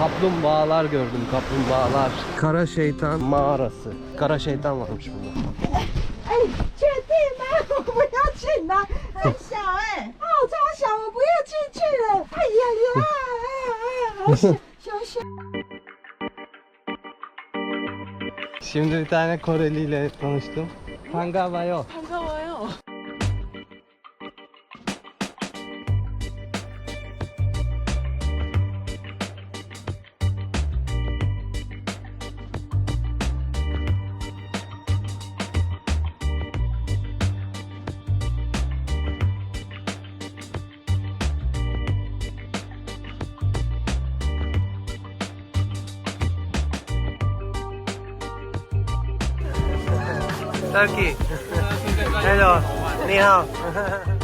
Kaplumbağalar gördüm kaplumbağalar. Kara şeytan mağarası. Kara şeytan varmış burada. Şimdi bir tane Koreli ile tanıştım. Pangabayo. Panga Thank you，hello，你好。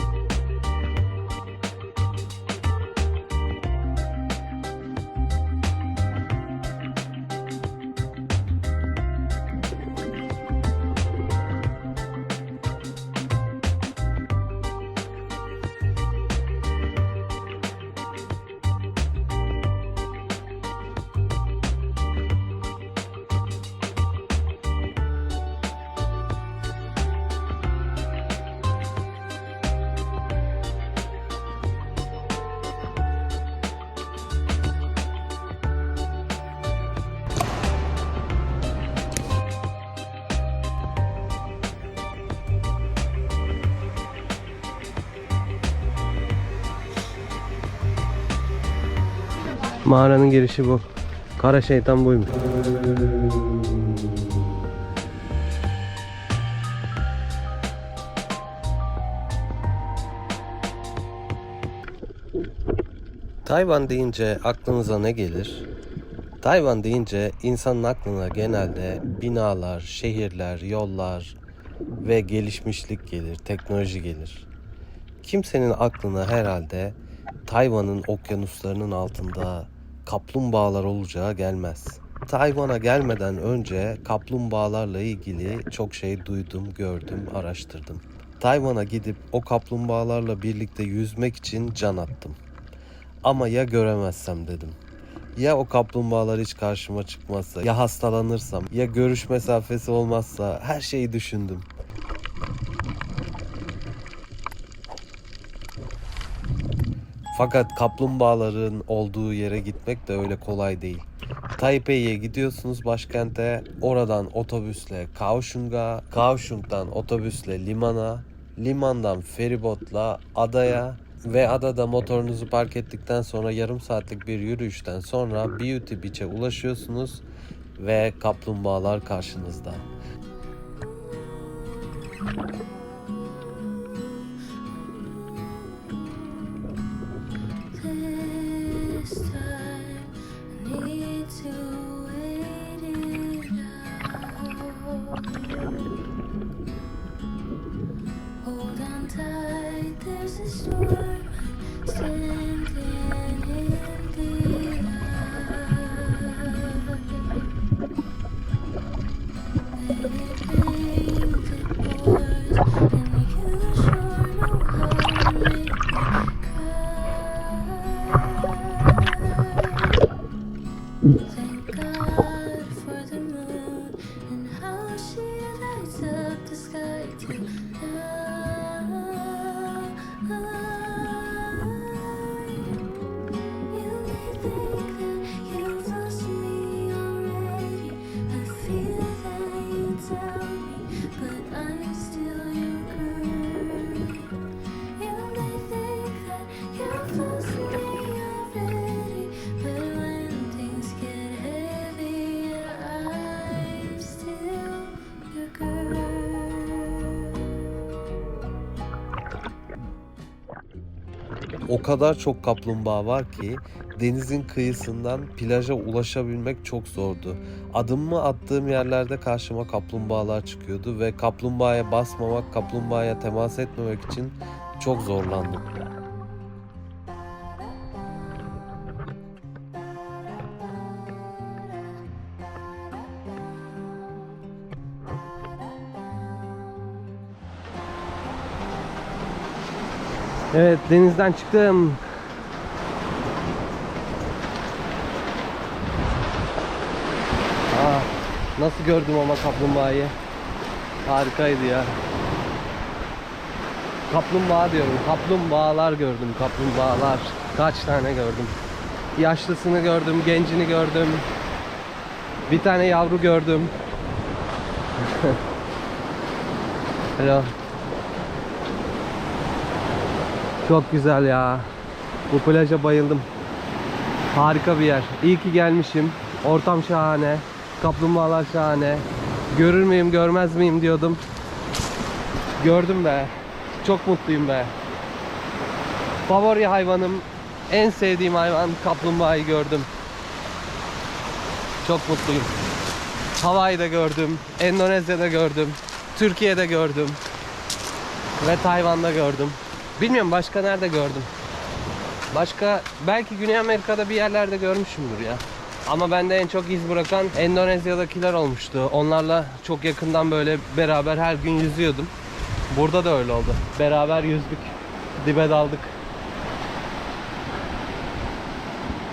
Mağaranın girişi bu. Kara şeytan buymuş. Tayvan deyince aklınıza ne gelir? Tayvan deyince insanın aklına genelde binalar, şehirler, yollar ve gelişmişlik gelir, teknoloji gelir. Kimsenin aklına herhalde Tayvan'ın okyanuslarının altında kaplumbağalar olacağı gelmez. Tayvan'a gelmeden önce kaplumbağalarla ilgili çok şey duydum, gördüm, araştırdım. Tayvan'a gidip o kaplumbağalarla birlikte yüzmek için can attım. Ama ya göremezsem dedim. Ya o kaplumbağalar hiç karşıma çıkmazsa, ya hastalanırsam, ya görüş mesafesi olmazsa her şeyi düşündüm. Fakat kaplumbağaların olduğu yere gitmek de öyle kolay değil. Taipei'ye gidiyorsunuz başkente, oradan otobüsle Kaohsiung'a, Kaohsiung'dan otobüsle limana, limandan feribotla adaya ve adada motorunuzu park ettikten sonra yarım saatlik bir yürüyüşten sonra Beauty Beach'e ulaşıyorsunuz ve kaplumbağalar karşınızda. Kadar çok kaplumbağa var ki denizin kıyısından plaja ulaşabilmek çok zordu. Adımımı attığım yerlerde karşıma kaplumbağalar çıkıyordu ve kaplumbağaya basmamak, kaplumbağaya temas etmemek için çok zorlandım. Evet denizden çıktım. Aa, nasıl gördüm ama kaplumbağayı. Harikaydı ya. Kaplumbağa diyorum. Kaplumbağalar gördüm. Kaplumbağalar. Kaç tane gördüm. Yaşlısını gördüm. Gencini gördüm. Bir tane yavru gördüm. Hello. Çok güzel ya. Bu plaja bayıldım. Harika bir yer. İyi ki gelmişim. Ortam şahane. Kaplumbağalar şahane. Görür müyüm görmez miyim diyordum. Gördüm be. Çok mutluyum be. Favori hayvanım, en sevdiğim hayvan kaplumbağayı gördüm. Çok mutluyum. Hawaii'de gördüm, Endonezya'da gördüm, Türkiye'de gördüm ve Tayvan'da gördüm. Bilmiyorum başka nerede gördüm. Başka belki Güney Amerika'da bir yerlerde görmüşümdür ya. Ama bende en çok iz bırakan Endonezya'dakiler olmuştu. Onlarla çok yakından böyle beraber her gün yüzüyordum. Burada da öyle oldu. Beraber yüzdük. Dibe daldık.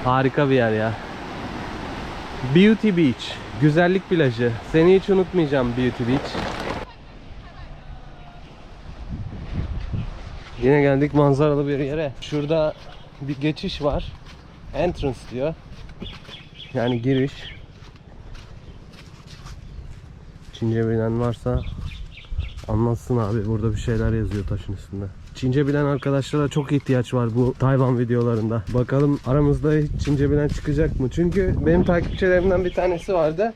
Harika bir yer ya. Beauty Beach. Güzellik plajı. Seni hiç unutmayacağım Beauty Beach. Yine geldik manzaralı bir yere. Şurada bir geçiş var. Entrance diyor. Yani giriş. Çince bilen varsa anlatsın abi. Burada bir şeyler yazıyor taşın üstünde. Çince bilen arkadaşlara çok ihtiyaç var bu Tayvan videolarında. Bakalım aramızda hiç Çince bilen çıkacak mı? Çünkü benim takipçilerimden bir tanesi vardı.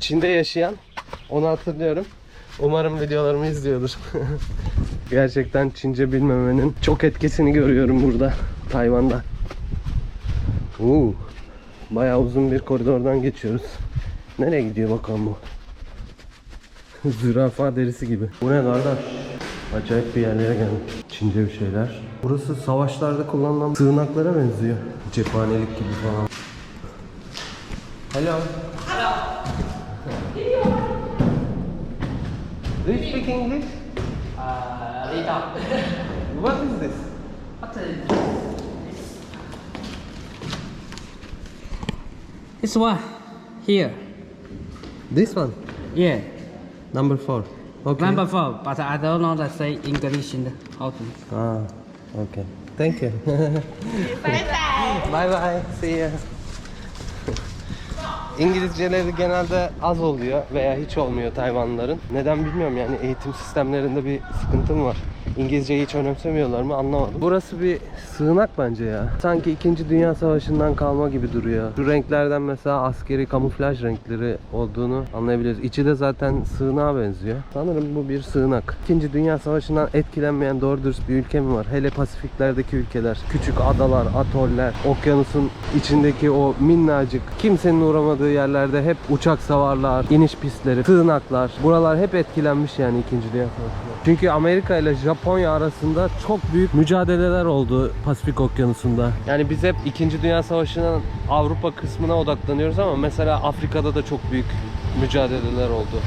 Çin'de yaşayan. Onu hatırlıyorum. Umarım videolarımı izliyordur. Gerçekten Çince bilmemenin çok etkisini görüyorum burada Tayvan'da. Oo, bayağı uzun bir koridordan geçiyoruz. Nereye gidiyor bakalım bu? Zürafa derisi gibi. Bu ne kardeş? Acayip bir yerlere geldim. Çince bir şeyler. Burası savaşlarda kullanılan sığınaklara benziyor. Cephanelik gibi falan. Hello. Do you speak English? Little. What is this? What is This one here. This one. Yeah. Number four. Okay. Number four, but I don't know to say English in the how to. Ah, okay. Thank you. Bye bye. bye bye. See ya. İngilizceleri genelde az oluyor veya hiç olmuyor Tayvanlıların. Neden bilmiyorum yani eğitim sistemlerinde bir sıkıntı mı var? İngilizceyi hiç önemsemiyorlar mı anlamadım. Burası bir sığınak bence ya. Sanki 2. Dünya Savaşı'ndan kalma gibi duruyor. Şu renklerden mesela askeri kamuflaj renkleri olduğunu anlayabiliyoruz. İçi de zaten sığınağa benziyor. Sanırım bu bir sığınak. 2. Dünya Savaşı'ndan etkilenmeyen doğru dürüst bir ülke mi var? Hele Pasifiklerdeki ülkeler. Küçük adalar, atoller, okyanusun içindeki o minnacık kimsenin uğramadığı yerlerde hep uçak savarlar, iniş pistleri, sığınaklar. Buralar hep etkilenmiş yani 2. Dünya Savaşı'ndan. Çünkü Amerika ile Japonya arasında çok büyük mücadeleler oldu Pasifik Okyanusu'nda. Yani biz hep 2. Dünya Savaşı'nın Avrupa kısmına odaklanıyoruz ama mesela Afrika'da da çok büyük mücadeleler oldu.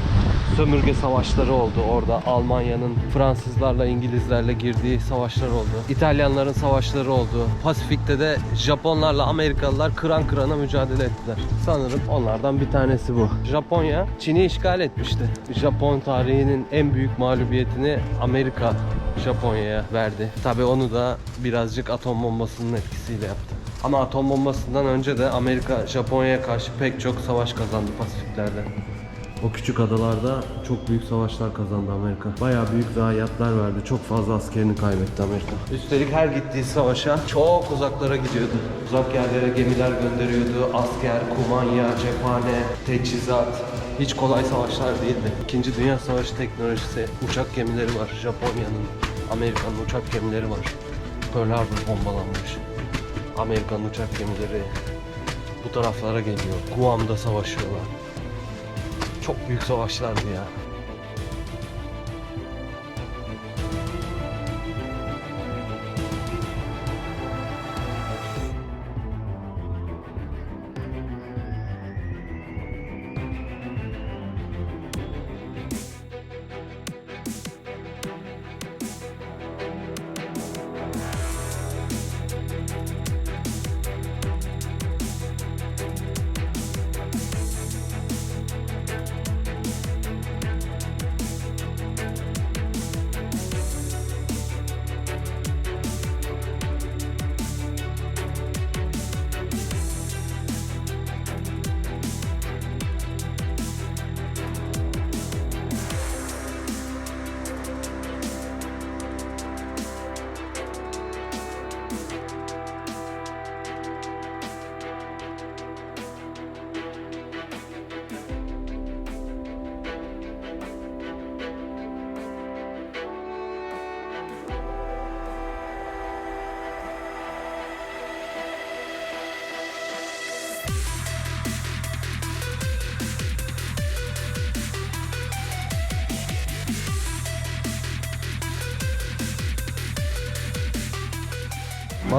Sömürge savaşları oldu orada. Almanya'nın Fransızlarla İngilizlerle girdiği savaşlar oldu. İtalyanların savaşları oldu. Pasifik'te de Japonlarla Amerikalılar kıran kırana mücadele ettiler. Sanırım onlardan bir tanesi bu. Japonya Çin'i işgal etmişti. Japon tarihinin en büyük mağlubiyetini Amerika Japonya'ya verdi. Tabi onu da birazcık atom bombasının etkisiyle yaptı. Ama atom bombasından önce de Amerika Japonya'ya karşı pek çok savaş kazandı Pasifiklerde. O küçük adalarda çok büyük savaşlar kazandı Amerika. Bayağı büyük zayiatlar verdi. Çok fazla askerini kaybetti Amerika. Üstelik her gittiği savaşa çok uzaklara gidiyordu. Uzak yerlere gemiler gönderiyordu. Asker, kumanya, cephane, teçhizat. Hiç kolay savaşlar değildi. İkinci Dünya Savaşı teknolojisi, uçak gemileri var. Japonya'nın, Amerika'nın uçak gemileri var. Pearl Harbor bombalanmış. Amerikan uçak gemileri bu taraflara geliyor. Guam'da savaşıyorlar. Çok büyük savaşlardı ya.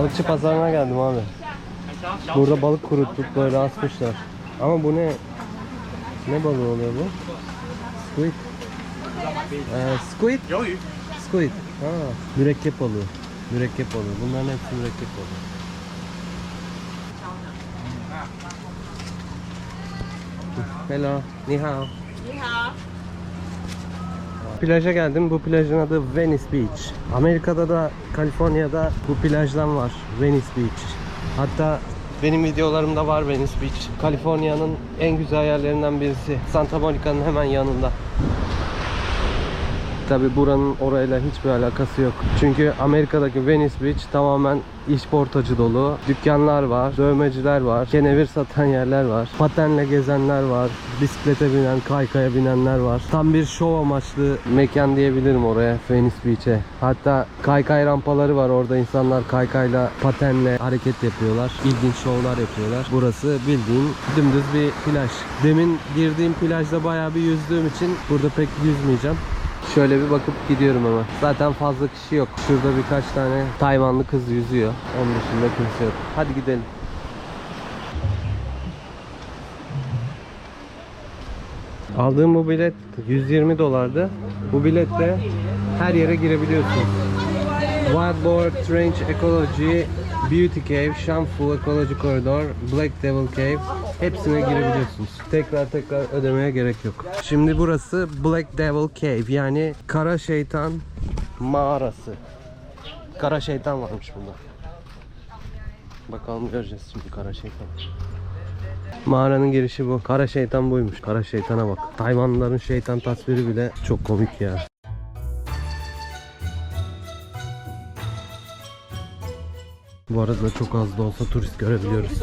Balıkçı pazarına geldim abi. Burada balık kurutup böyle asmışlar. Ama bu ne? Ne balığı oluyor bu? Squid. Ee, squid? Squid. Ha, mürekkep balığı. Mürekkep balığı. Bunların hepsi mürekkep balığı. Hello, ni hao. Plaja geldim. Bu plajın adı Venice Beach. Amerika'da da Kaliforniya'da bu plajdan var. Venice Beach. Hatta benim videolarımda var Venice Beach. Kaliforniya'nın en güzel yerlerinden birisi. Santa Monica'nın hemen yanında. Tabi buranın orayla hiçbir alakası yok. Çünkü Amerika'daki Venice Beach tamamen işportacı dolu. Dükkanlar var, dövmeciler var, kenevir satan yerler var, patenle gezenler var, bisiklete binen, kaykaya binenler var. Tam bir şov amaçlı mekan diyebilirim oraya Venice Beach'e. Hatta kaykay rampaları var orada insanlar kaykayla, patenle hareket yapıyorlar. İlginç şovlar yapıyorlar. Burası bildiğin dümdüz bir plaj. Demin girdiğim plajda bayağı bir yüzdüğüm için burada pek yüzmeyeceğim. Şöyle bir bakıp gidiyorum ama. Zaten fazla kişi yok. Şurada birkaç tane Tayvanlı kız yüzüyor. Onun dışında kimse yok. Hadi gidelim. Aldığım bu bilet 120 dolardı. Bu biletle her yere girebiliyorsun. Wildboard, Strange Ecology, Beauty Cave, Shamfu Ecology Corridor, Black Devil Cave hepsine girebiliyorsunuz. Tekrar tekrar ödemeye gerek yok. Şimdi burası Black Devil Cave yani kara şeytan mağarası. Kara şeytan varmış burada. Bakalım göreceğiz şimdi kara şeytan. Mağaranın girişi bu. Kara şeytan buymuş. Kara şeytana bak. Tayvanlıların şeytan tasviri bile çok komik ya. Bu arada çok az da olsa turist görebiliyoruz.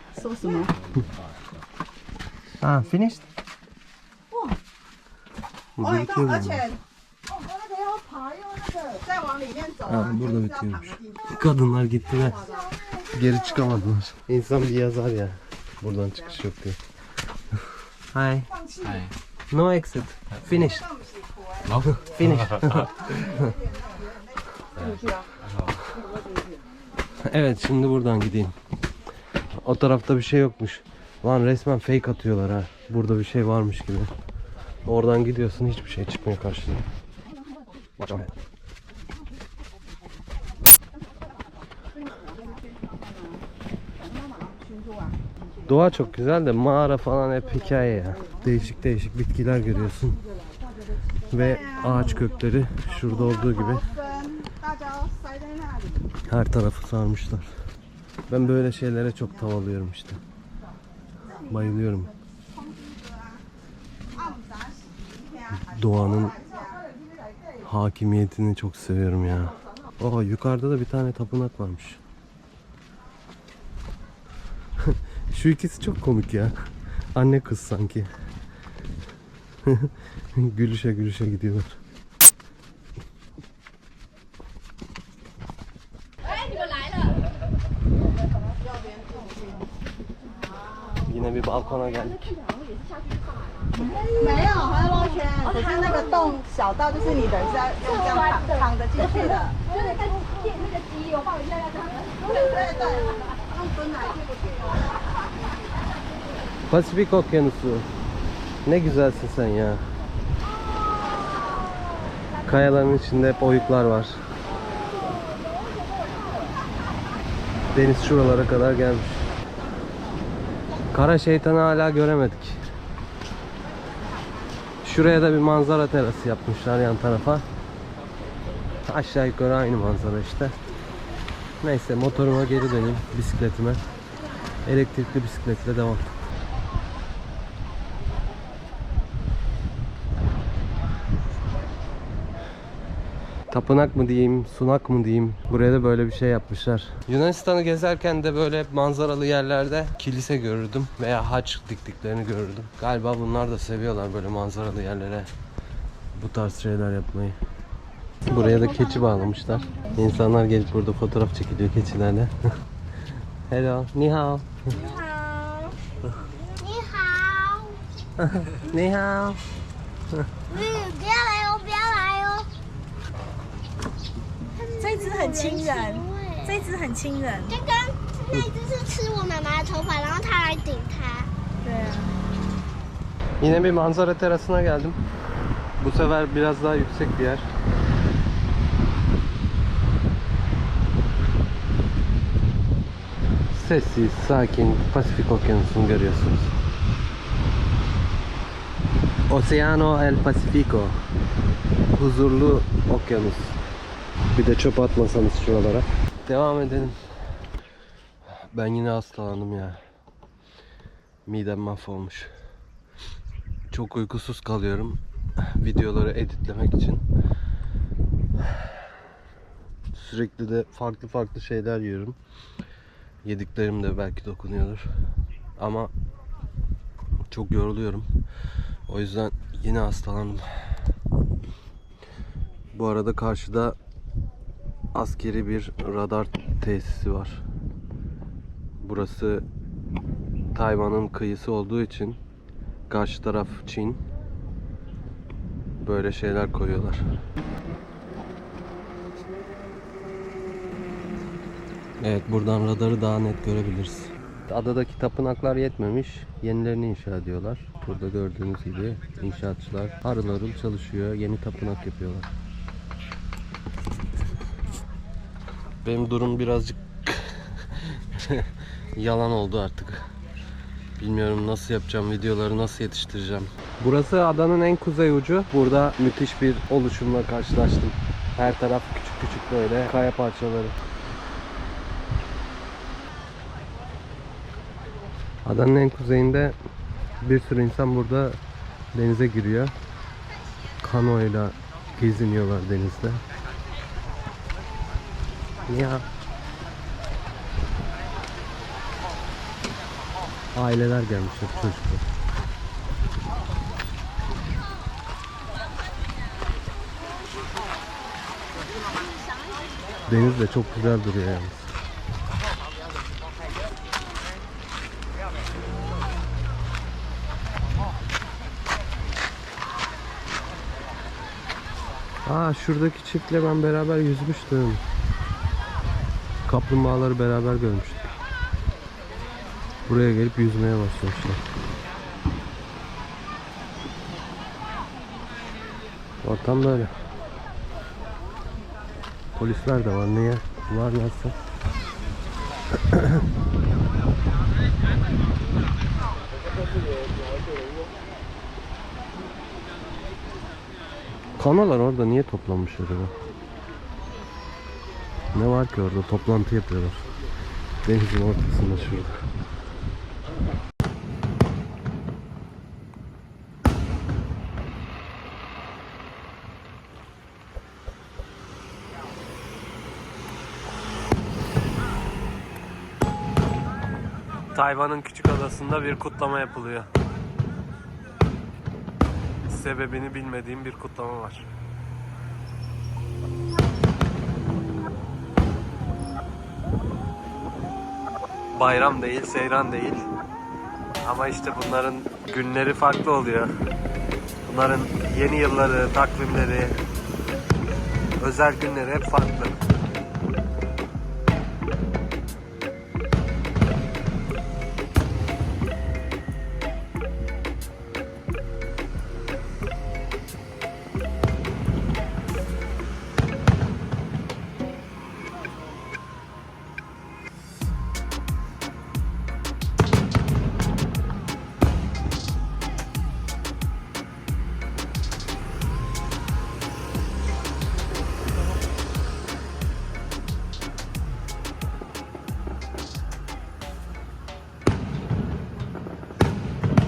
小，小小小。 Ya. 说什么？ Ah, finished. 哇！哦，你看，而且，哦，那个要爬，又那个再往里面走啊， Ha, 就 burada 是要躺 bitiyormuş. 的地方。 Kadınlar gittiler. Geri çıkamadılar. İnsan bir yazar ya. Buradan çıkış yok diye. Hi. 放弃， No exit. Finished. 那不是苦哎。 Finish. evet şimdi buradan gideyim. O tarafta bir şey yokmuş. Lan resmen fake atıyorlar ha. Burada bir şey varmış gibi. Oradan gidiyorsun hiçbir şey çıkmıyor karşına. Başlamaya. Doğa çok güzel de mağara falan hep hikaye ya. Değişik değişik bitkiler görüyorsun. Ve ağaç kökleri şurada olduğu gibi her tarafı sarmışlar. Ben böyle şeylere çok tavalıyorum işte. Bayılıyorum. Doğanın hakimiyetini çok seviyorum ya. Oha yukarıda da bir tane tapınak varmış. Şu ikisi çok komik ya. Anne kız sanki. gülüşe gülüşe gidiyorlar. Yine bir balkona geldik. Pasifik Okyanusu. Ne güzelsin sen ya. Kayaların içinde hep oyuklar var. Deniz şuralara kadar gelmiş. Kara şeytanı hala göremedik. Şuraya da bir manzara terası yapmışlar yan tarafa. Aşağı yukarı aynı manzara işte. Neyse motoruma geri döneyim bisikletime. Elektrikli bisikletle devam. Tapınak mı diyeyim, sunak mı diyeyim. Buraya da böyle bir şey yapmışlar. Yunanistan'ı gezerken de böyle manzaralı yerlerde kilise görürdüm veya haç diktiklerini görürdüm. Galiba bunlar da seviyorlar böyle manzaralı yerlere bu tarz şeyler yapmayı. Buraya da keçi bağlamışlar. İnsanlar gelip burada fotoğraf çekiliyor keçilerle. Hello, ni hao. 你好，Ni hao. 这只很亲人，这只很亲人。刚刚那一只是吃我妈妈的头发，然后它来顶它。对啊， Yine bir manzara terasına geldim. Bu sefer biraz daha yüksek bir yer. Sessiz, sakin Pasifik Okyanusu'nu görüyorsunuz. Oceano el Pacifico. Huzurlu okyanus. Bir de çöp atmasanız şuralara. Devam edelim. Ben yine hastalandım ya. Midem mahvolmuş. Çok uykusuz kalıyorum. Videoları editlemek için. Sürekli de farklı farklı şeyler yiyorum. Yediklerim de belki dokunuyordur. Ama çok yoruluyorum. O yüzden yine hastalandım. Bu arada karşıda askeri bir radar tesisi var. Burası Tayvan'ın kıyısı olduğu için karşı taraf Çin. Böyle şeyler koyuyorlar. Evet buradan radarı daha net görebiliriz. Adadaki tapınaklar yetmemiş. Yenilerini inşa ediyorlar. Burada gördüğünüz gibi inşaatçılar harıl harıl çalışıyor. Yeni tapınak yapıyorlar. Benim durum birazcık yalan oldu artık. Bilmiyorum nasıl yapacağım, videoları nasıl yetiştireceğim. Burası adanın en kuzey ucu. Burada müthiş bir oluşumla karşılaştım. Her taraf küçük küçük böyle kaya parçaları. Adanın en kuzeyinde bir sürü insan burada denize giriyor. Kanoyla geziniyorlar denizde. Ya aileler gelmişler çocuklar. Deniz de çok güzel duruyor yalnız. Aa şuradaki çiftle ben beraber yüzmüştüm. Kaplumbağaları beraber görmüştük. Buraya gelip yüzmeye başlamışlar. Ortam böyle. Polisler de var. Niye? Varlarsa. Kanalar orada niye toplanmış acaba? Ne var ki orada? Toplantı yapıyorlar. Denizin ortasında şurada. Tayvan'ın küçük adasında bir kutlama yapılıyor. Sebebini bilmediğim bir kutlama var. Bayram değil, seyran değil. Ama işte bunların günleri farklı oluyor. Bunların yeni yılları, takvimleri, özel günleri hep farklı.